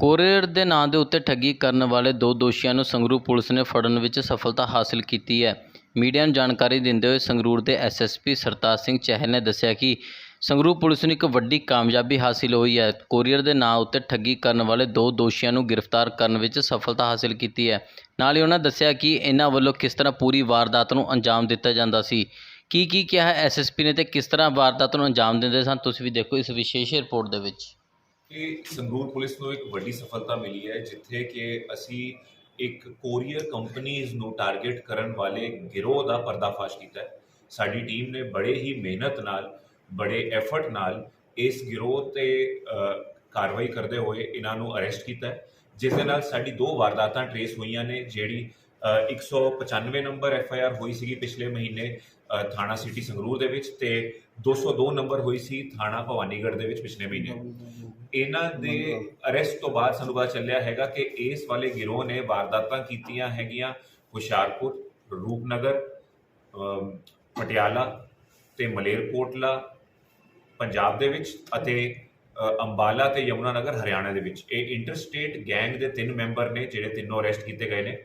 Courier ਦੇ ਨਾਂ ਦੇ ਉੱਤੇ ਠੱਗੀ ਕਰਨ ਵਾਲੇ ਦੋ ਦੋਸ਼ੀਆਂ ਨੂੰ ਸੰਗਰੂਰ ਪੁਲਿਸ ਨੇ ਫੜਨ ਵਿੱਚ ਸਫਲਤਾ ਹਾਸਲ ਕੀਤੀ ਹੈ। ਮੀਡੀਆ ਨੂੰ ਜਾਣਕਾਰੀ ਦਿੰਦੇ ਹੋਏ ਸੰਗਰੂਰ ਦੇ ਐਸਐਸਪੀ ਸਰਤਾਜ ਸਿੰਘ ਚਹਿਲ ਨੇ ਦੱਸਿਆ ਕਿ ਸੰਗਰੂਰ ਪੁਲਿਸ ਨੂੰ ਇੱਕ ਵੱਡੀ ਕਾਮਯਾਬੀ ਹਾਸਿਲ ਹੋਈ ਹੈ। ਕੋਰੀਅਰ ਦੇ ਨਾਂ ਉੱਤੇ ਠੱਗੀ ਕਰਨ ਵਾਲੇ ਦੋ ਦੋਸ਼ੀਆਂ ਨੂੰ ਗ੍ਰਿਫਤਾਰ ਕਰਨ ਵਿੱਚ ਸਫਲਤਾ ਹਾਸਿਲ ਕੀਤੀ ਹੈ। ਨਾਲ ਹੀ ਉਹਨਾਂ ਦੱਸਿਆ ਕਿ ਇਹਨਾਂ ਵੱਲੋਂ ਕਿਸ ਤਰ੍ਹਾਂ ਪੂਰੀ ਵਾਰਦਾਤ ਨੂੰ ਅੰਜਾਮ ਦਿੱਤਾ ਜਾਂਦਾ ਸੀ। ਕੀ ਕੀ ਕਿਹਾ ਐਸਐਸਪੀ ਨੇ ਤੇ ਕਿਸ ਤਰ੍ਹਾਂ ਵਾਰਦਾਤ ਨੂੰ ਅੰਜਾਮ ਦਿੰਦੇ ਸਨ, ਤੁਸੀਂ ਵੀ ਦੇਖੋ ਇਸ ਵਿਸ਼ੇਸ਼ ਰਿਪੋਰਟ ਦੇ ਵਿੱਚ। ਕਿ ਸੰਗਰੂਰ ਪੁਲਿਸ ਨੂੰ ਇੱਕ ਵੱਡੀ ਸਫਲਤਾ ਮਿਲੀ ਹੈ ਜਿੱਥੇ ਕਿ ਅਸੀਂ ਇੱਕ ਕੋਰੀਅਰ ਕੰਪਨੀਆਂ ਨੂੰ ਟਾਰਗੇਟ ਕਰਨ ਵਾਲੇ ਗਿਰੋਹ ਦਾ ਪਰਦਾਫਾਸ਼ ਕੀਤਾ ਹੈ। ਸਾਡੀ ਟੀਮ ਨੇ ਬੜੇ ਹੀ ਮਿਹਨਤ ਨਾਲ ਬੜੇ ਐਫਰਟ ਨਾਲ ਇਸ ਗਿਰੋਹ ਤੇ ਕਾਰਵਾਈ ਕਰਦੇ ਹੋਏ ਇਹਨਾਂ ਨੂੰ ਅਰੈਸਟ ਕੀਤਾ ਹੈ ਜਿਸ ਦੇ ਨਾਲ ਸਾਡੀ ਦੋ ਵਾਰਦਾਤਾਂ ਟਰੇਸ ਹੋਈਆਂ ਨੇ ਜਿਹੜੀ ਅ, 195 ਨੰਬਰ ਐਫ ਆਈ ਆਰ ਹੋਈ ਸੀਗੀ ਪਿਛਲੇ ਮਹੀਨੇ ਥਾਣਾ ਸਿਟੀ ਸੰਗਰੂਰ ਦੇ ਵਿੱਚ ਤੇ 202 ਨੰਬਰ ਹੋਈ ਸੀ ਥਾਣਾ ਭਵਾਨੀਗੜ੍ਹ ਦੇ ਵਿੱਚ ਪਿਛਲੇ ਮਹੀਨੇ। ਇਹਨਾਂ ਦੇ ਅਰੈਸਟ ਤੋਂ ਬਾਅਦ ਸਾਨੂੰ ਪਤਾ ਚੱਲਿਆ ਹੈਗਾ ਕਿ ਇਸ ਵਾਲੇ ਗਿਰੋਹ ਨੇ ਵਾਰਦਾਤਾਂ ਕੀਤੀਆਂ ਹੈਗੀਆਂ ਹੁਸ਼ਿਆਰਪੁਰ, ਰੂਪਨਗਰ ਪਟਿਆਲਾ ਤੇ ਮਲੇਰਕੋਟਲਾ, ਪੰਜਾਬ ਦੇ ਵਿੱਚ ਅਤੇ ਅੰਬਾਲਾ ਤੇ ਯਮੁਨਾਨਗਰ, ਹਰਿਆਣਾ ਦੇ ਵਿੱਚ। ਇਹ ਇੰਟਰਸਟੇਟ ਗੈਂਗ ਦੇ ਤਿੰਨ ਮੈਂਬਰ ਨੇ ਜਿਹੜੇ ਤਿੰਨੋਂ ਅਰੈਸਟ ਕੀਤੇ ਗਏ ਨੇ।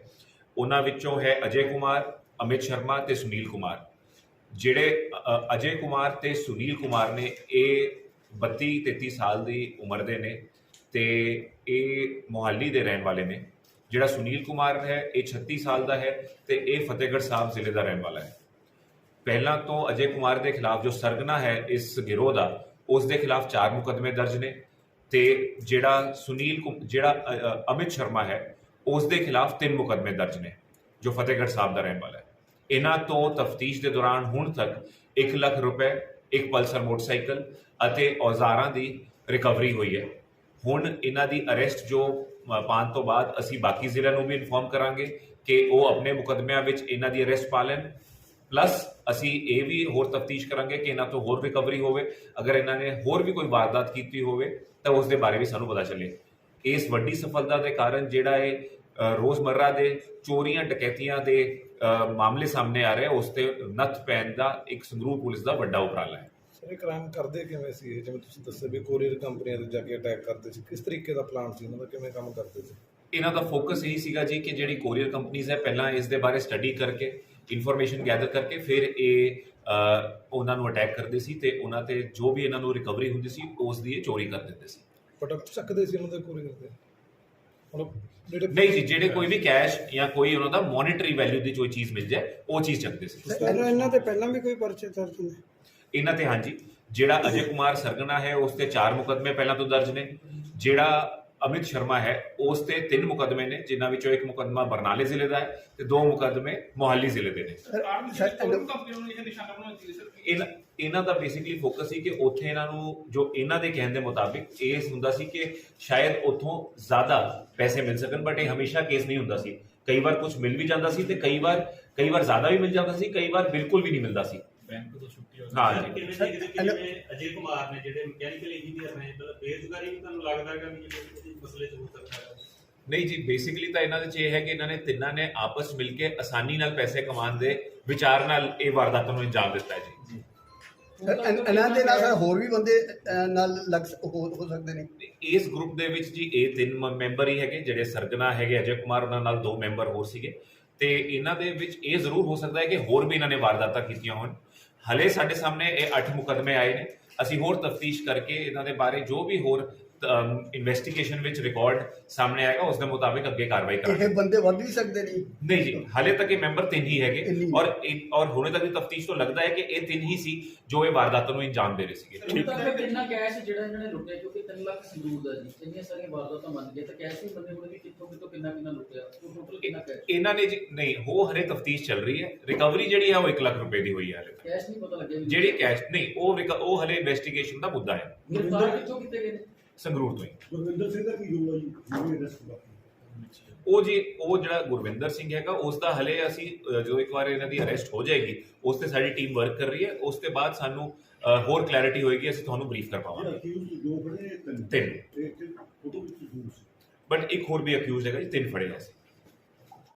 ਉਹਨਾਂ ਵਿੱਚੋਂ ਹੈ ਅਜੇ ਕੁਮਾਰ, ਅਮਿਤ ਸ਼ਰਮਾ ਤੇ ਸੁਨੀਲ ਕੁਮਾਰ। ਜਿਹੜੇ ਅਜੇ ਕੁਮਾਰ ਤੇ ਸੁਨੀਲ ਕੁਮਾਰ ਨੇ, ਇਹ 32 33 ਸਾਲ ਦੀ ਉਮਰ ਦੇ ਨੇ ਤੇ ਇਹ ਮੋਹਾਲੀ ਦੇ ਰਹਿਣ ਵਾਲੇ ਨੇ। ਜਿਹੜਾ ਸੁਨੀਲ ਕੁਮਾਰ ਹੈ, ਇਹ 36 ਸਾਲ ਦਾ ਹੈ ਤੇ ਇਹ ਫਤਿਹਗੜ੍ਹ ਸਾਹਿਬ ਜ਼ਿਲ੍ਹੇ ਦਾ ਰਹਿਣ ਵਾਲਾ ਹੈ। ਪਹਿਲਾਂ ਤੋਂ ਅਜੇ ਕੁਮਾਰ ਦੇ ਖਿਲਾਫ ਜੋ ਸਰਗਨਾ ਹੈ ਇਸ ਗਿਰੋਹ ਦਾ, ਉਸ ਦੇ ਖਿਲਾਫ ਚਾਰ ਮੁਕੱਦਮੇ ਦਰਜ ਨੇ ਤੇ ਜਿਹੜਾ ਸੁਨੀਲ ਕੁਮ- ਜਿਹੜਾ ਅਮਿਤ ਸ਼ਰਮਾ ਹੈ, ਉਸ ਦੇ ਖਿਲਾਫ ਤਿੰਨ ਮੁਕੱਦਮੇ ਦਰਜ ਨੇ, ਜੋ ਫਤਿਹਗੜ੍ਹ ਸਾਹਿਬ ਦਾ ਰਹਿਣ ਵਾਲਾ ਹੈ। ਇਹਨਾਂ ਤੋਂ ਤਫਤੀਸ਼ ਦੇ ਦੌਰਾਨ ਹੁਣ ਤੱਕ 1 ਲੱਖ ਰੁਪਏ ਇੱਕ ਪਲਸਰ ਮੋਟਰਸਾਈਕਲ ਅਤੇ ਔਜ਼ਾਰਾਂ ਦੀ ਰਿਕਵਰੀ ਹੋਈ ਹੈ। ਹੁਣ ਇਹਨਾਂ ਦੀ ਅਰੈਸਟ ਜੋ ਅ, ਪਾਉਣ ਤੋਂ ਬਾਅਦ ਅਸੀਂ ਬਾਕੀ ਜ਼ਿਲ੍ਹਿਆਂ ਨੂੰ ਵੀ ਇਨਫੋਰਮ ਕਰਾਂਗੇ ਕਿ ਉਹ ਆਪਣੇ ਮੁਕੱਦਮਿਆਂ ਵਿੱਚ ਇਹਨਾਂ ਦੀ ਅਰੈਸਟ ਪਾ ਲੈਣ। ਪਲੱਸ ਅਸੀਂ ਇਹ ਵੀ ਹੋਰ ਤਫਤੀਸ਼ ਕਰਾਂਗੇ ਕਿ ਇਹਨਾਂ ਤੋਂ ਹੋਰ ਰਿਕਵਰੀ ਹੋਵੇ। ਅਗਰ ਇਹਨਾਂ ਨੇ ਹੋਰ ਵੀ ਕੋਈ ਵਾਰਦਾਤ ਕੀਤੀ ਹੋਵੇ ਤਾਂ ਉਸ ਦੇ ਬਾਰੇ ਵੀ ਸਾਨੂੰ ਪਤਾ ਚੱਲੇ। ਇਸ ਵੱਡੀ ਸਫਲਤਾ ਦੇ ਕਾਰਨ ਜਿਹੜਾ ਇਹ ਅ, ਰੋਜ਼ਮਰਰਾ ਦੇ ਚੋਰੀਆਂ ਡਕੈਤੀਆਂ ਦੇ ਮਾਮਲੇ ਸਾਹਮਣੇ ਆ ਰਹੇ ਉਸ ਤੇ ਨੱਥ ਪੈਣ ਦਾ ਇੱਕ ਸੰਗਰੂਰ ਪੁਲਿਸ ਦਾ ਵੱਡਾ ਉਪਰਾਲਾ ਹੈ। ਇਹ ਕ੍ਰਾਈਮ ਕਰਦੇ ਕਿਵੇਂ ਸੀ? ਜਿਵੇਂ ਤੁਸੀਂ ਦੱਸਿਆ ਵੀ ਕੋਰੀਅਰ ਕੰਪਨੀਆਂ ਤੇ ਜਾ ਕੇ ਅਟੈਕ ਕਰਦੇ ਸੀ। ਕਿਸ ਤਰੀਕੇ ਦਾ ਪਲਾਨ ਸੀ? ਉਹਨਾਂ ਦਾ ਕਿਵੇਂ ਕੰਮ ਕਰਦੇ ਸੀ? ਇਹਨਾਂ ਦਾ ਫੋਕਸ ਇਹੀ ਸੀਗਾ ਜੀ ਕਿ ਜਿਹੜੀ ਕੋਰੀਅਰ ਕੰਪਨੀਆਂ ਹੈ ਪਹਿਲਾਂ ਇਸ ਦੇ ਬਾਰੇ ਸਟੱਡੀ ਕਰਕੇ ਇਨਫੋਰਮੇਸ਼ਨ ਗੈਦਰ ਕਰਕੇ ਫਿਰ ਇਹ ਉਹਨਾਂ ਨੂੰ ਅਟੈਕ ਕਰਦੇ ਸੀ ਤੇ ਉਹਨਾਂ ਤੇ ਜੋ ਵੀ ਇਹਨਾਂ ਨੂੰ ਰਿਕਵਰੀ ਹੁੰਦੀ ਸੀ ਉਸ ਦੀ ਇਹ ਚੋਰੀ ਕਰ ਦਿੰਦੇ ਸੀ। ਪ੍ਰੋਡਕਟ ਚੱਕਦੇ ਸੀ ਉਹਨਾਂ ਦੇ ਕੋਰੀਅਰ ਦੇ ਮਤਲਬ ਜਿਹੜੇ ਨਹੀਂ ਜੀ ਜਿਹੜੇ ਕੋਈ ਵੀ ਕੈਸ਼ ਜਾਂ ਕੋਈ ਉਹਨਾਂ ਦਾ ਮੋਨਿਟਰੀ ਵੈਲਿਊ ਦੀ ਕੋਈ ਚੀਜ਼ ਮਿਲ ਜਾਏ ਉਹ ਚੀਜ਼ ਚੱਕਦੇ ਸੀ। ਇਹਨਾਂ ਤੇ ਪਹਿਲਾਂ ਵੀ ਕੋਈ ਪਰਚੇ ਦਰਜ ਨੇ? ਇਹਨਾਂ ਤੇ ਹਾਂਜੀ। ਜਿਹੜਾ ਅਜੇ ਕੁਮਾਰ ਸਰਗਨਾ ਹੈ ਉਸ ਤੇ ਚਾਰ ਮੁਕੱਦਮੇ ਪਹਿਲਾਂ ਤੋਂ ਦਰਜ ਨੇ। ਜਿਹੜਾ ਅਮਿਤ ਸ਼ਰਮਾ ਹੈ ਉਸ ਤੇ ਤਿੰਨ ਮੁਕੱਦਮੇ ਨੇ ਜਿਨ੍ਹਾਂ ਵਿੱਚੋਂ ਇੱਕ ਮੁਕੱਦਮਾ ਬਰਨਾਲੇ ਜ਼ਿਲ੍ਹੇ ਦਾ ਹੈ ਤੇ ਦੋ ਮੁਕੱਦਮੇ ਮੋਹਾਲੀ ਜ਼ਿਲ੍ਹੇ ਦੇ ਨੇ। ਇਹਨਾਂ ਇਹਨਾਂ ਦਾ ਬੇਸਿਕਲੀ ਫੋਕਸ ਸੀ ਕਿ ਉੱਥੇ ਇਹਨਾਂ ਨੂੰ ਜੋ ਇਹਨਾਂ ਦੇ ਕਹਿਣ ਦੇ ਮੁਤਾਬਿਕ ਇਹ ਹੁੰਦਾ ਸੀ ਕਿ ਸ਼ਾਇਦ ਉੱਥੋਂ ਜ਼ਿਆਦਾ ਪੈਸੇ ਮਿਲ ਸਕਣ ਬਟ ਇਹ ਹਮੇਸ਼ਾ ਕੇਸ ਨਹੀਂ ਹੁੰਦਾ ਸੀ। ਕਈ ਵਾਰ ਕੁਝ ਮਿਲ ਵੀ ਜਾਂਦਾ ਸੀ ਤੇ ਕਈ ਵਾਰ ਕਈ ਵਾਰ ਜ਼ਿਆਦਾ ਵੀ ਮਿਲ ਜਾਂਦਾ ਸੀ ਕਈ ਵਾਰ ਬਿਲਕੁਲ ਵੀ ਨਹੀਂ ਮਿਲਦਾ ਸੀ। ਬੈਂਕ ਤੋਂ ਛੁੱਟੀ ਹੋ ਹਾਂ। ਗਈ ਜੀ। ਕਿਵੇਂ ਦੇਖਦੇ ਕਿ ਜਿਵੇਂ ਅਜੇ ਕੁਮਾਰ ਨੇ ਜਿਹੜੇ ਮਕੈਨੀਕਲ ਇੰਜੀਨੀਅਰ ਨੇ ਤਾਂ ਬੇਰੁਜ਼ਗਾਰੀ ਵੀ ਤੁਹਾਨੂੰ ਲੱਗਦਾ ਹੈਗਾ ਵੀ ਜਿਹੜੇ ਕਿਸੇ ਮਸਲੇ 'ਚ ਹੋ ਸਕਦਾ ਹੈ ਨਹੀਂ ਜੀ ਬੇਸਿਕਲੀ ਤਾਂ ਇਹਨਾਂ ਦੇ ਚ ਇਹ ਹੈ ਕਿ ਇਹਨਾਂ ਨੇ ਤਿੰਨਾਂ ਨੇ ਆਪਸ ਮਿਲ ਕੇ ਆਸਾਨੀ ਨਾਲ ਪੈਸੇ ਕਮਾਉਣ ਦੇ ਵਿਚਾਰ ਨਾਲ ਇਹ ਵਾਰਦਾਤਾਂ ਨੂੰ ਅੰਜਾਮ ਦਿੱਤਾ ਹੈ ਜੀ। ਸਰ, ਇਨ- ਇਹਨਾਂ ਦੇ ਨਾਲ ਸਰ ਹੋਰ ਵੀ ਬੰਦੇ ਅਹ, ਨਾਲ ਲੱਗ ਸ- ਹੋ ਹੋ ਸਕਦੇ ਨੇ। ਇਸ ਗਰੁੱਪ ਦੇ ਵਿੱਚ ਜੀ ਇਹ ਤਿੰਨ ਮ- ਮੈਂਬਰ ਹੀ ਹੈਗੇ ਜਿਹੜੇ ਸਰਗਨਾ ਹੈਗੇ ਅਜੇ ਕੁਮਾਰ ਉਹਨਾਂ ਨਾਲ ਦੋ ਮੈਂਬਰ ਹੋਰ ਸੀਗੇ। ਤੇ ਇਹਨਾਂ ਦੇ ਵਿੱਚ ਇਹ ਜ਼ਰੂਰ ਹੋ ਸਕਦਾ ਹੈ ਕਿ ਹੋਰ ਵੀ ਇਹਨਾਂ ਨੇ ਵਾਰਦਾਤਾਂ ਕੀਤੀਆਂ ਹੋਣ। ਹਲੇ ਸਾਡੇ ਸਾਹਮਣੇ ਇਹ 8 ਮੁਕੱਦਮੇ ਆਏ ਨੇ। ਅਸੀਂ ਹੋਰ ਤਫਤੀਸ਼ ਕਰਕੇ ਇਹਨਾਂ ਦੇ ਬਾਰੇ ਜੋ ਵੀ ਹੋਰ ਇਨਵੈਸਟੀਗੇਸ਼ਨ ਵਿੱਚ ਰਿਕਾਰਡ ਸਾਹਮਣੇ ਆਏਗਾ ਉਸ ਦੇ ਮੁਤਾਬਿਕ ਅੱਗੇ ਕਾਰਵਾਈ ਕਰਾਂਗੇ ਇਹ ਬੰਦੇ ਵੱਧ ਵੀ ਸਕਦੇ ਨੇ? ਨਹੀਂ ਜੀ ਹਾਲੇ ਤੱਕ ਇਹ ਮੈਂਬਰ ਤਿੰਨ ਹੀ ਹੈਗੇ। ਹੀ। ਔਰ ਔਰ ਹੁਣੇ ਤੱਕ ਦੀ ਤਫਤੀਸ਼ ਤੋਂ ਲੱਗਦਾ ਹੈ ਕਿ ਇਹ ਤਿੰਨ ਹੀ ਸੀ ਜੋ ਇਹ ਵਾਰਦਾਤਾਂ ਨੂੰ ਅੰਜਾਮ ਦੇ ਰਹੇ ਸੀਗੇ। ਹੁਣ ਤੱਕ ਕਿੰਨਾ ਕੈਸ਼ ਜਿਹੜਾ ਇਹਨਾਂ ਨੇ ਲੁੱਟਿਆ ਕਿਉਂਕਿ 3 ਲੱਖ ਸੰਗਰੂਰ ਦਾ ਜੀ। ਇੰਨੀਆਂ ਸਾਰੀਆਂ ਵਾਰਦਾਤਾਂ ਮੰਨ ਗਏ ਤਾਂ ਕੈਸ਼ ਵੀ ਬੰਦੇ ਕੋਲ ਵੀ ਕਿੱਥੋਂ ਕਿੱਥੋਂ ਕਿੰਨਾ ਕਿੰਨਾ ਲੁੱਟਿਆ? ਉਹ ਟੋਟਲ ਕਿੰਨਾ ਕੈਸ਼ ਇਹਨਾਂ ਨੇ ਜੀ ਨਹੀਂ ਉਹ ਹਰੇ ਤਫਤੀਸ਼ ਚੱਲ ਰਹੀ ਹੈ। ਰਿਕਵਰੀ ਜਿਹੜੀ ਹੈ ਉਹ 1 ਲੱਖ ਰੁਪਏ ਦੀ ਹੋਈ ਹੈ ਹਲੇ ਤੱਕ। ਕੈਸ਼ ਨਹੀਂ ਪਤਾ ਲੱਗਿਆ ਜਿਹੜੀ ਕੈਸ਼ ਨਹੀਂ ਉਹ ਉਹ ਹਲੇ ਇਨਵੈਸਟੀਗੇਸ਼ਨ ਦਾ ਮੁੱਦਾ ਹੈ। ਕਿੱਥੋਂ ਕੀਤੇ ਗਏ ਨੇ? ਸੰਗਰੂਰ ਤੋਂ ਹੀ। ਗੁਰਵਿੰਦਰ ਸਿੰਘ ਦਾ ਕੀ ਹੋਊਗਾ ਜੀ? ਜਿਹੜੇ ਅਰੈਸਟ ਬਾਕੀ। ਉਹ ਜੀ ਉਹ ਜਿਹੜਾ ਗੁਰਵਿੰਦਰ ਸਿੰਘ ਹੈਗਾ ਉਸ ਦਾ ਹਲੇ ਅਸੀਂ ਜਦੋਂ ਇੱਕ ਵਾਰ ਇਹਨਾਂ ਦੀ ਅਰੈਸਟ ਹੋ ਜਾਏਗੀ ਉਸ ਤੇ ਸਾਡੀ ਟੀਮ ਵਰਕ ਕਰ ਰਹੀ ਹੈ। ਉਸ ਤੋਂ ਬਾਅਦ ਸਾਨੂੰ ਹੋਰ ਕਲੈਰਿਟੀ ਹੋਏਗੀ ਅਸੀਂ ਤੁਹਾਨੂੰ ਬਰੀਫ ਕਰ ਪਾਵਾਂਗੇ। ਦੋ ਫੜੇ ਤਿੰਨ? ਬਟ ਇੱਕ ਹੋਰ ਵੀ ਅਕਿਊਜ਼ ਹੈਗਾ ਜੀ ਤਿੰਨ ਫੜੇ ਅਸੀਂ।